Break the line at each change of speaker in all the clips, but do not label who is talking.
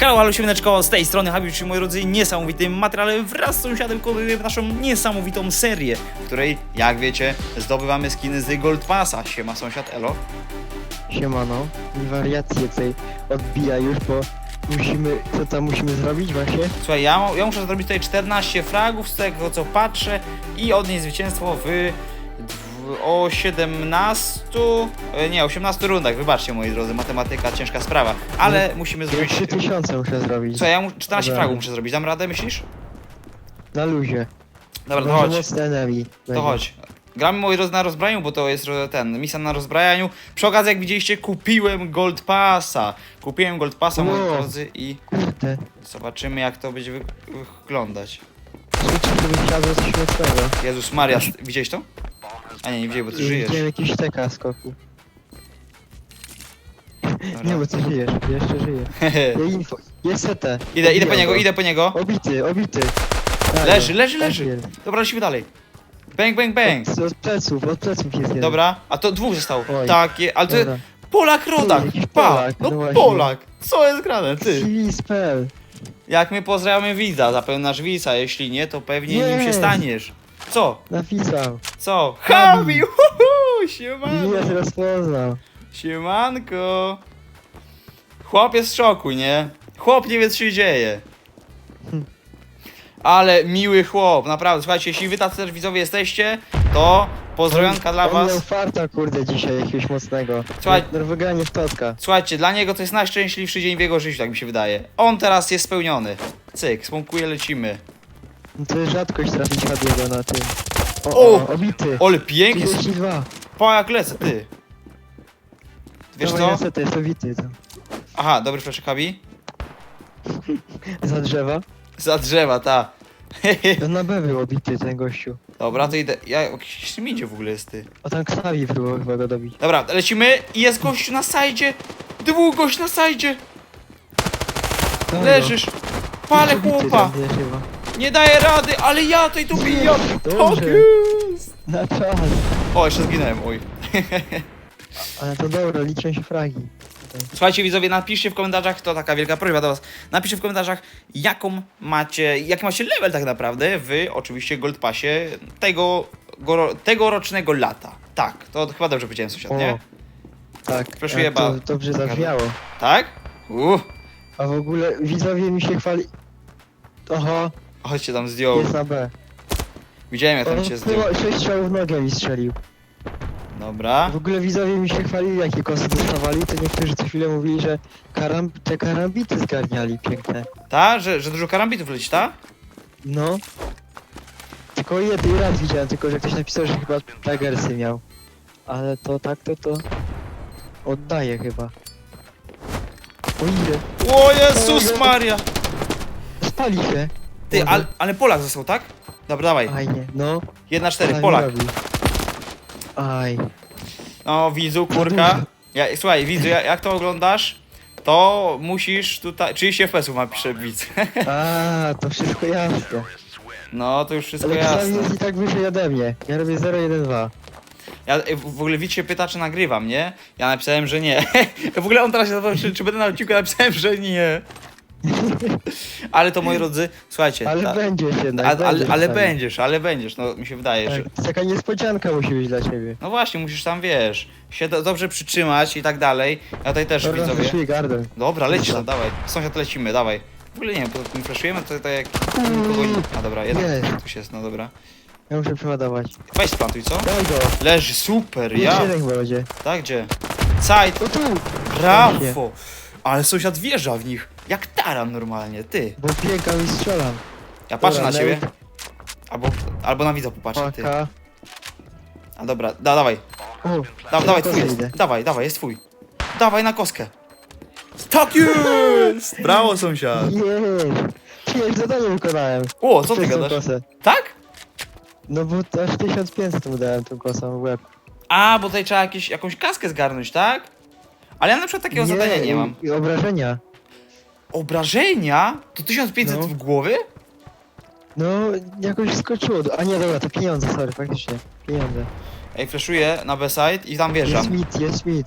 Halo, halo, siemaneczko, z tej strony Habib, czy moi drodzy, niesamowitym materiale wraz z sąsiadem kontynuujemy naszą niesamowitą serię, w której, jak wiecie, zdobywamy skiny z Gold Passa. Siema sąsiad, elo.
Siemano, mi wariacje tutaj odbija już, bo musimy, co tam musimy zrobić właśnie?
Słuchaj, ja, ja muszę zrobić tutaj 14 fragów z tego co patrzę i odnieść zwycięstwo w o 17, e, nie, 18 rundach, wybaczcie moi drodzy, matematyka, ciężka sprawa, ale musimy zrobić...
3000 muszę zrobić.
Co, ja mu 14
Dobra.
fragów muszę zrobić, dam radę, myślisz?
Na luzie.
Dobra, to
Może
chodź.
enemy.
To
będzie.
chodź. Gramy moi drodzy na rozbrajaniu, bo to jest e, ten, misja na rozbrajaniu. Przy okazji, jak widzieliście, kupiłem Gold Passa. Kupiłem Gold Passa, moi
Wow.
drodzy, i
Kurde,
zobaczymy, jak to będzie wy wyglądać.
życzę, coś.
Jezus Maria, widziałeś to? A nie, nie widziałem, bo ty żyjesz.
Widziałem jakiś teka skoku.
Dobra.
Nie, bo ty żyjesz, jeszcze żyję. Ja info, jest
idę, idę po niego,
go.
idę po niego.
Obity, obity. Tak,
Leży, leży,
tak
leży.
jest.
Dobra, lecimy dalej. Bang, bang, bang.
Od, od pleców, od pleców jest jeden.
Dobra, a to dwóch zostało.
Oj.
Tak, je, ale to
Dobra.
Polak rodak.
jakiś
Pa,
Polak,
no
no właśnie.
Polak. Co jest grane, ty?
CV spell.
Jak my pozdrawiamy widza, zapewne nasz widza, jeśli nie, to pewnie nim się
Jest.
staniesz. Co?
Napisał.
Co? Habi! Uhuhu! Siemano!
Widać rozpoznał.
Siemanko! Chłop jest w szoku, nie? Chłop nie wie, co się dzieje. Ale miły chłop, naprawdę. Słuchajcie, jeśli wy tacy też widzowie jesteście, to pozdrowionka dla
On miał
was.
farta, kurde, dzisiaj jakiegoś mocnego.
Słuchaj-
Jak totka.
Słuchajcie, dla niego to jest najszczęśliwszy dzień w jego życiu, tak mi się wydaje. On teraz jest spełniony. Cyk, smonkuje, lecimy.
No to jest rzadkość trafić Hadiego na tym. O,
O!
o, obity.
Ole, pięknie.
32.
Pa, jak lecę, ty. Wiesz
Dawaj,
co?
to jest obity.
Aha, dobry fleszek, Habi.
Za drzewa.
Za drzewa, ta.
To na B był obity ten gościu.
Dobra, to idę. Ja jakiś idzie w ogóle jest ty.
O tam Ksawi próbował chyba go dobić.
Dobra, lecimy i jest gościu na sajdzie. Dwóch gość na sajdzie. Leżysz.
Jest obity
chłopa. Nie daję rady, ale ja tej tu bijam. Tak
Dobrze.
jest.
Na czas.
O, jeszcze zginąłem, oj.
Ale to dobra, liczą się fragi.
Słuchajcie widzowie, napiszcie w komentarzach, to taka wielka prośba do was, napiszcie w komentarzach, jaką macie, jaki macie level tak naprawdę w oczywiście Gold Passie tego, goro, tegorocznego lata. Tak, to chyba dobrze powiedziałem sąsiad, nie?
O. Tak,
Proszę
jak
jeba.
to dobrze zabrzmiało.
Tak? Uff,
A w ogóle widzowie mi się chwali... Oho,
chodźcie tam zdjął.
jest na B.
Widziałem jak tam cię zdjął.
chyba sześć strzałów w nogę mi strzelił.
Dobra.
W ogóle widzowie mi się chwalili, jakie kosy dostawali, to niektórzy co chwilę mówili, że karam... te karambity zgarniali piękne.
Ta, że, że dużo karambitów leci, ta?
No. Tylko jeden raz widziałem, tylko że ktoś napisał, że chyba Tigersy miał. Ale to tak to to... Oddaje chyba. O ile?
O Jezus Maria!
Spali się.
Ty, ale, ale Polak został, tak? Dobra, dawaj.
Fajnie, no.
1-4,
Ale
Polak.
robi. Aj.
No, widzu, kurka. Ja, słuchaj, widzu, ja- jak to oglądasz, to musisz tutaj... 30 FPS ma pisze widz.
A, to wszystko jasne.
No, to już wszystko
Ale
jasne.
czasami jest i tak wyżej ode mnie. Ja robię 012.
Ja w w ogóle widz się pyta, czy nagrywam, nie? Ja napisałem, że nie. w ogóle on teraz się zapytał, czy, czy będę na odcinku, ja napisałem, że nie. Ale to, moi drodzy, słuchajcie.
Ale
ta-
będziesz jednak.
a, ale,
będziesz
ale będziesz, ale będziesz, no mi się wydaje, że...
Tak, taka niespodzianka musi być dla ciebie.
No właśnie, musisz tam, wiesz, się do, dobrze przytrzymać i tak dalej. Ja tutaj też,
Dobra,
widzowie.
gardem.
Dobra, lecisz tam,
Dobra.
dawaj. Sąsiad lecimy, dawaj. W ogóle nie wiem, to my flashujemy, to, to jak... Kogo... A dobra,
Jest.
tu się jest, no dobra.
Ja muszę przeładować.
Weź splantuj, co?
Daj go.
Leży, super,
Ja. Jeden będzie.
Tak, gdzie?
O tu!
brawo! Ale sąsiad wjeżdża w nich, jak taran normalnie, ty.
Bo biegam i strzelam.
Ja patrzę
Dobra,
na ciebie.
Nate,
Albo, albo na widza popatrzę, ty.
Paka.
A dobra, da, dawaj.
O,
Da, dawaj, twój jest.
idę.
Dawaj, dawaj, jest twój. Dawaj na koskę. Tak jest! Brawo, sąsiad.
Jej! Przecież zadanie wykonałem.
O, co ty
Przez tą
gadasz?
Kosę.
Tak?
No bo to aż 1500 mu dałem tą kosą w łeb.
A, bo tutaj trzeba jakieś, jakąś kaskę zgarnąć, tak? Ale ja na przykład takiego zadania nie mam.
I obrażenia.
Obrażenia? To 1500
No.
w głowie?
No, jakoś skoczyło. A nie, dobra, to pieniądze, sorry, faktycznie. Pieniądze.
Ej, flashuję na B-side i tam
Jest
wjeżdżam.
mit, jest mit.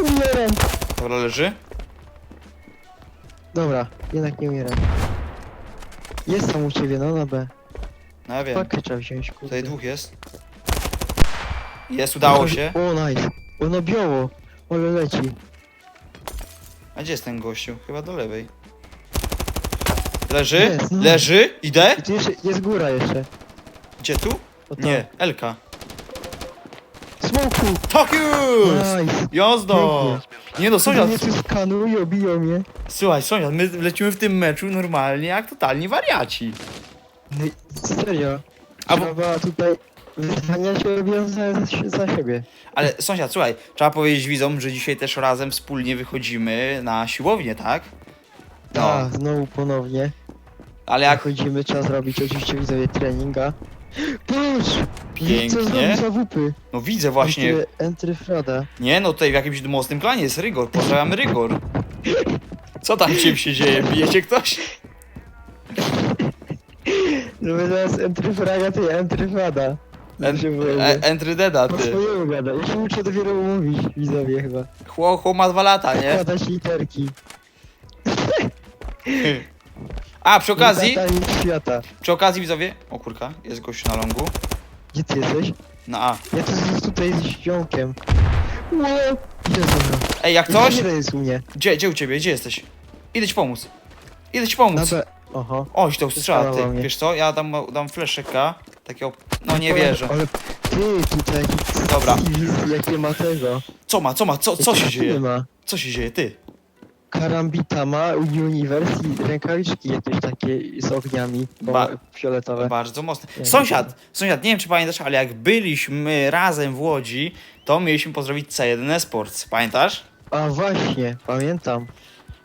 Umieram.
Dobra, leży.
Dobra, jednak nie umieram. Jest tam u ciebie, no na B.
No ja wiem.
Pakę trzeba wziąć, kurde.
Tutaj dwóch jest. Jest, udało się.
O, nice. Ono biało. Ole leci.
A gdzie jest ten gościu? Chyba do lewej. Leży?
Jest, no.
Leży? Idę?
I tu jeszcze, jest góra jeszcze.
Gdzie tu?
O, tam.
Nie, Elka.
Smoku!
Tak jest!
Nice.
Jazda! Nie no,
Oni
sąsiad,
mnie tu skanują, biją mnie.
słuchaj, sąsiad, my lecimy w tym meczu normalnie jak totalni wariaci.
No i serio.
A bo-
Trzeba tutaj wyzwania się robią za, za, siebie.
Ale sąsiad, słuchaj, trzeba powiedzieć widzom, że dzisiaj też razem wspólnie wychodzimy na siłownię, tak? No,
A, znowu ponownie.
ale
Jak chodzimy, trzeba zrobić oczywiście widzowie treninga. Patrz! Co
pięknie.
za wupy?
No widzę właśnie.
Entry, entry Frada.
Nie no, tutaj w jakimś mocnym klanie jest Rygor, pozdrawiam Rygor. Co tam cię się dzieje? Bijecie ktoś?
Żeby teraz entry Fraga, to ja entry Frada.
En,
Się boję.
e, entry Deda,
Po
ty.
swojemu gada. Ja się muszę dopiero umówić, widzowie chyba.
Chło, chło ma dwa lata, nie?
Składać literki.
A, przy okazji,
świata.
przy okazji widzowie... O kurka, jest gość na longu.
Gdzie ty jesteś?
Na A.
Ja tu z- tutaj z ziomkiem. Ło! No.
Ej, jak coś?
Jeden jest u mnie.
Gdzie, gdzie u ciebie? Gdzie jesteś? Idę ci pomóc. Idę ci
Na
pomóc.
B. Oho.
Oś, to strzela, ty.
Mnie.
Wiesz co, ja dam, dam fleszeka. Takiego... No nie wierzę.
Ale ty tutaj
Dobra.
jakie ma tego.
Co ma, co ma, co, co się dzieje?
ma.
Co się dzieje, ty?
Karambita ma, Universe i rękawiczki jakieś takie z ogniami
Ba-
ba- fioletowe.
Bardzo mocne. Sąsiad, sąsiad, nie wiem czy pamiętasz, ale jak byliśmy razem w Łodzi, to mieliśmy pozdrowić C1 Esports. Pamiętasz?
A właśnie, pamiętam.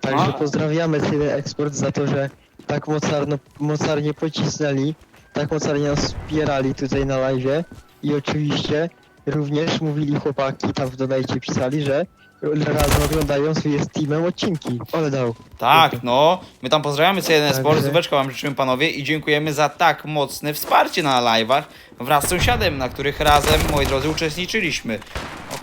Także
A.
pozdrawiamy Tyle Eksport za to, że tak mocarno, mocarnie pocisnęli, tak mocarnie nas wspierali tutaj na live i oczywiście również mówili chłopaki tam w donajcie pisali, że razem oglądają sobie z teamem odcinki. Ale dał.
Tak, no. My tam pozdrawiamy C1
Także-
Esports, zubeczka wam życzymy panowie i dziękujemy za tak mocne wsparcie na live'ach wraz z sąsiadem, na których razem, moi drodzy, uczestniczyliśmy.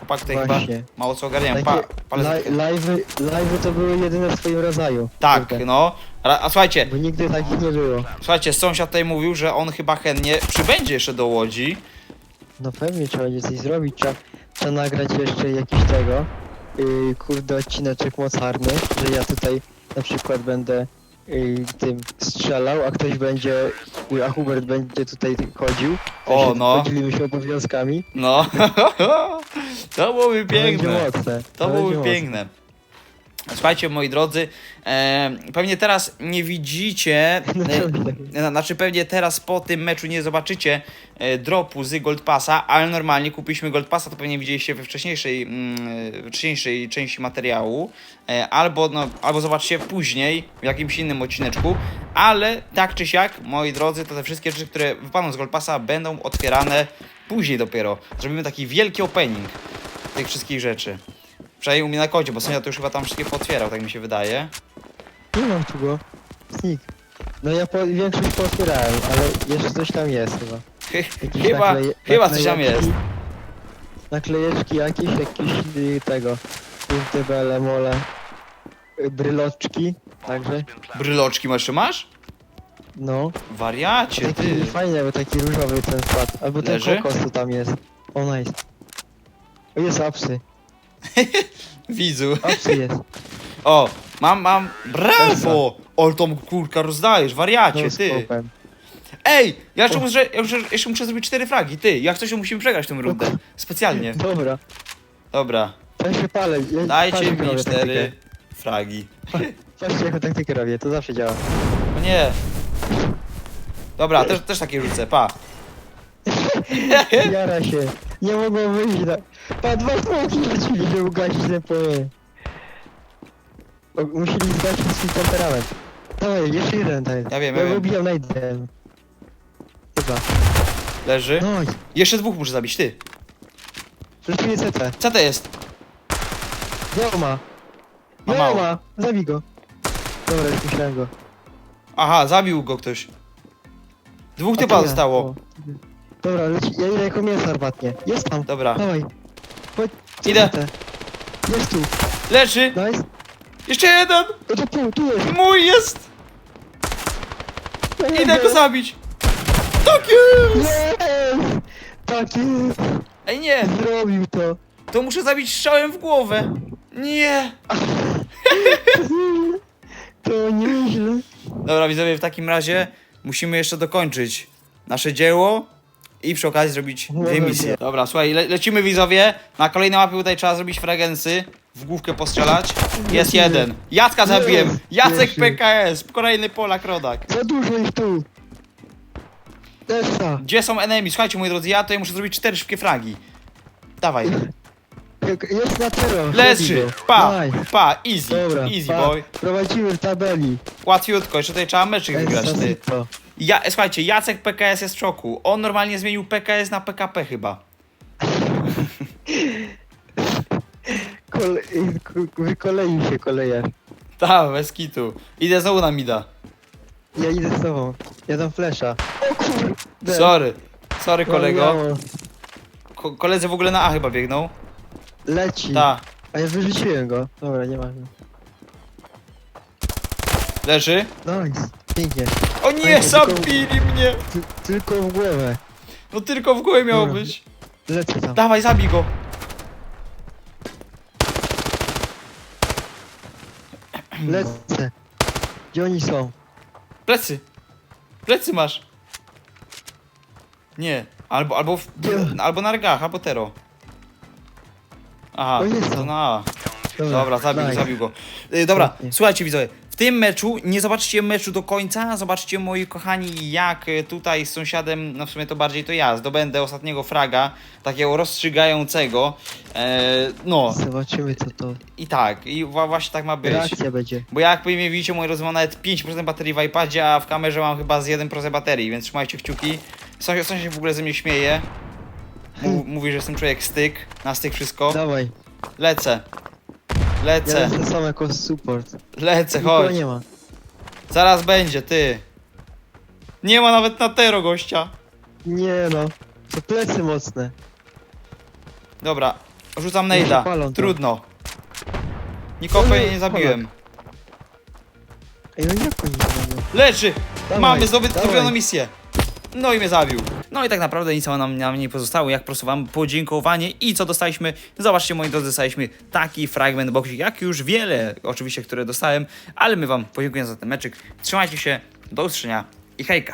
Chłopak tutaj chyba
Właśnie.
mało co ogarniają. Pa,
Takie
palec...
li- live'y, live'y to były jedyne w swoim rodzaju.
Tak, no. Ra- A słuchajcie,
Bo nigdy takich nie było.
słuchajcie, sąsiad tutaj mówił, że on chyba chętnie przybędzie jeszcze do Łodzi.
No pewnie trzeba będzie coś zrobić, trzeba, trzeba nagrać jeszcze jakiś tego, yy, kurde odcineczek mocarny, że ja tutaj na przykład będę yy, tym strzelał, a ktoś będzie, a Hubert będzie tutaj chodził.
O,
Także
no.
Podzielimy się obowiązkami.
No. to byłoby
To będzie
piękne.
mocne.
To
będzie
byłoby
mocne.
piękne. Słuchajcie, moi drodzy, e, pewnie teraz nie widzicie, e, znaczy pewnie teraz po tym meczu nie zobaczycie e, dropu z Gold Passa, ale normalnie kupiliśmy Gold Passa, to pewnie widzieliście we wcześniejszej, mm, e, wcześniejszej części materiału, e, albo, no, albo zobaczcie później w jakimś innym odcineczku, ale tak czy siak, moi drodzy, to te wszystkie rzeczy, które wypadną z Gold Passa będą otwierane później dopiero. Zrobimy taki wielki opening tych wszystkich rzeczy. Przynajmniej u mnie na kodzie, bo sąsiad to już chyba tam wszystkie potwierał, tak mi się wydaje.
Nie mam tu go. Sneak. No ja po, większość pootwierałem, ale jeszcze coś tam jest chyba. Jakieś
chyba,
nakleje-
chyba coś tam jest.
naklejeczki- Naklejeczki jakieś, jakieś y, tego, punkty BL, mole, y, bryloczki, także,
Bryloczki jeszcze masz?
no.
Wariacie,
Taki
ty.
fajny, bo taki różowy ten wkład, albo ten
Leży?
kokos co tam jest. O nice. O jest apsy,
Widzu.
jest.
O, mam, mam. Brawo! O, tą kurka rozdajesz, wariacie,
No
ty. Ej, ja jeszcze
O.
muszę, ja muszę, jeszcze muszę zrobić cztery fragi, ty. Jak coś, to musimy przegrać tę rundę. Specjalnie.
Dobra,
Dobra,
ja się palę. Ja
dajcie
patrzcie,
mi
robię
cztery
taktykę.
fragi.
Patrzcie jaką taktykę robię, to zawsze działa.
No nie. Dobra, też, też takie rzucę, pa.
Jara się. Nie mogą wyjść na... Pa, dwa smoki rzucili, żeby ugasić. O, Musieli zgasić swój temperament. Dawaj, jeszcze jeden daj.
Ja wiem, ja
Ja
wiem.
wybijam najdem. Chyba.
Leży.
No,
Jeszcze dwóch muszę zabić, ty.
rzuciłem CT.
Co to jest?
Bioma.
Ma mało.
Bioma. Zabij go. Dobra, już myślałem go.
Aha, zabił go ktoś. Dwóch
A
typa
to ja.
zostało.
O. Dobra, leci. Ja idę jako mięso armatnie. Jest tam.
Dobra.
Dawaj. Chodź.
Idę.
Jest tu.
Leży!
Nice.
Jeszcze jeden!
No to tu, tu jest!
Mój jest! Idę go zabić! Tak jest!
Jest! Tak jest!
Ej nie!
Zrobił to!
To muszę zabić strzałem w głowę! Nie!
To nieźle.
Dobra, widzowie, w takim razie musimy jeszcze dokończyć nasze dzieło i przy okazji zrobić dwie
Dobra.
misje. Dobra, słuchaj, le lecimy widzowie. Na kolejnej mapie tutaj trzeba zrobić fragensy, w główkę postrzelać. Jest jeden. Jacka zabiłem. Jacek. PKS. Kolejny Polak rodak.
Za dużo ich tu! Desta!
Gdzie są enemy? Słuchajcie, moi drodzy, ja tutaj muszę zrobić cztery szybkie fragi. Dawaj.
Jest na tero!
Leży. Pa,
Daj.
pa, easy,
Dobra,
easy
pa.
boy.
Prowadzimy w tabeli.
Łatwiutko, jeszcze tutaj trzeba meczyk wygrać, ty. Ja, słuchajcie, Jacek PKS jest w szoku. On normalnie zmienił PKS na PKP chyba.
Kole... k- Wykoleił się kolejarz.
Ta, bez kitu. Idę znowu na mida.
Ja idę z tobą. Ja dam flesza. O kurde!
Sorry. Sorry
No,
kolego.
miało.
Ko koledzy w ogóle na A chyba biegną.
Leci.
Ta,
A ja wyrzuciłem go. Dobra, nie ma.
leży.
Nice. Pięknie.
O nie, zabili mnie.
Ty, tylko w głowę.
No tylko w głowie miało
Dobra.
być.
Lecę tam.
Dawaj, zabij go.
Lecę. Gdzie oni są?
Plecy. Plecy masz. Nie. Albo, albo, w, albo na rgach, albo tero. Aha,
O, jest
to
tam.
na A. Dobra, zabił,
nice.
zabił go. Y, dobra,
Pięknie.
słuchajcie widzowie, w tym meczu, nie zobaczycie meczu do końca, zobaczcie moi kochani, jak y, tutaj z sąsiadem, no w sumie to bardziej to ja, zdobędę ostatniego fraga, takiego rozstrzygającego. E, no,
Zobaczymy co to.
i tak, i wła- właśnie tak ma być.
Reakcja będzie.
Bo jak mnie widzicie, drodzy, mam nawet 5% baterii w iPadzie, a w kamerze mam chyba z 1% baterii, więc trzymajcie kciuki. Sąsiad, sąsiad w ogóle ze mnie śmieje. Mów, mówi, że jestem człowiek styk, na styk wszystko.
Dawaj.
Lecę.
Ja
Lecę,
lecę sam jako support.
lecę,
Nikogo
chodź.
nie ma.
Zaraz będzie, ty. Nie ma nawet na tero gościa.
Nie no. To plecy mocne.
Dobra, rzucam
Może
nejda.
palą to.
Trudno. Nikogo
Ale
nie zabiłem.
Ej, no jak oni to robią?
Leży!
Dawaj,
Mamy zdoby-
dawaj.
zrobioną misję. No i mnie zabił. No i tak naprawdę nic nam, nam nie pozostało, jak po prostu wam podziękowanie i co dostaliśmy. Zobaczcie moi drodzy, dostaliśmy taki fragment boxik, jak już wiele oczywiście, które dostałem, ale my wam podziękujemy za ten meczyk. Trzymajcie się, do usłyszenia i hejka.